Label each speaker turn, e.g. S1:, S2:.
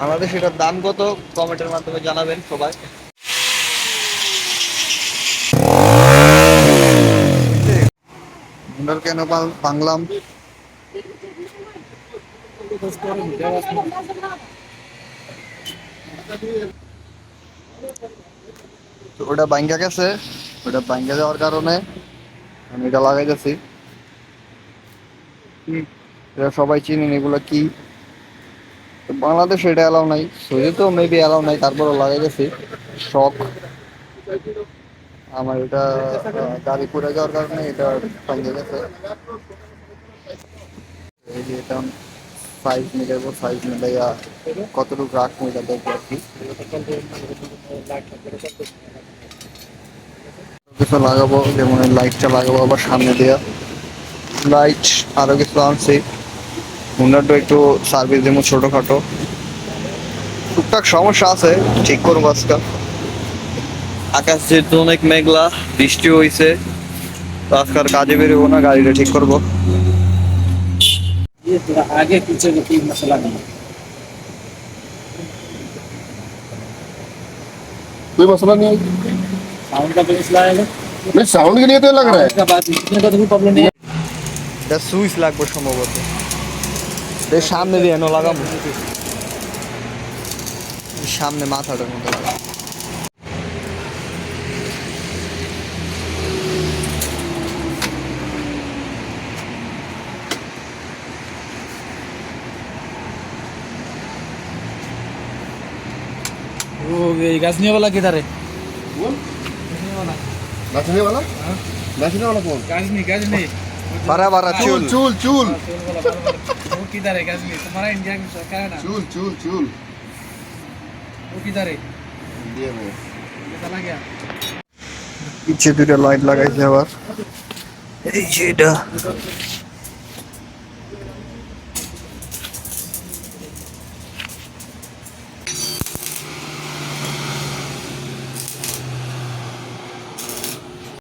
S1: বাংলাদেশ, এটার দাম কত? কমেন্টের মাধ্যমে জানাবেন সবাই। মুন্ডার কেন বাংলাম? ওটা বাইঙ্গা গেছে। ওটা বাইঙ্গা যাওয়ার কারণে আমি এটা লাগাইতেছি। এটা সবাই চিনেন এগুলো কি? বাংলাদেশে এটা অ্যালাউ নাই সৌদি তো মেবি অ্যালাউ নাই, তারপরও লাগাই গেছি শখ। আমার এটা গাড়ি পড়ে যাওয়ার কারণে এটা ভাঙে গেছে। এই যে এটা সাইজ মিলাইবো সাইজ মিলাইয়া কতটুকু রাখব এটা দেখব আর কি। কিছু লাগাবো, যেমন লাইটটা লাগাবো আবার সামনে দেওয়া লাইট আরও কিছু আনছি। হুন্ডারটা একটু সার্ভিস দেবো ছোটখাটো টুকটাক সমস্যা আছে ঠিক করবো আজকাল আকাশ যেহেতু অনেক মেঘলা বৃষ্টি হয়েছে তো আজকাল কাজে বেরোবো না গাড়িটা ঠিক করবো
S2: ये थोड़ा आगे पीछे का कोई मसला नहीं है
S3: कोई मसला नहीं है
S2: साउंड का बेस लाएगा
S3: नहीं साउंड के लिए तो लग रहा है
S2: उसका बात इतने का तो कोई प्रॉब्लम नहीं है
S1: এটা সুইচ লাগবে সম্ভবত আস্তে সামনে দিয়ে লাগাবো। সামনে মাথাটার মতো লাগাবো
S3: এই গাছ নিয়ে
S2: বলা কিধারে
S1: বারা বারা চুল
S3: চুল। চুল হ্যাঁ,
S2: वो किधर है गजनी तुम्हारा इंडिया में सरकार है ना
S3: चूल चूल चूल
S2: वो किधर है
S3: इंडिया में
S2: ये चला गया
S1: পিছে দুটো লাইট লাগাইছে আবার এই যে এটা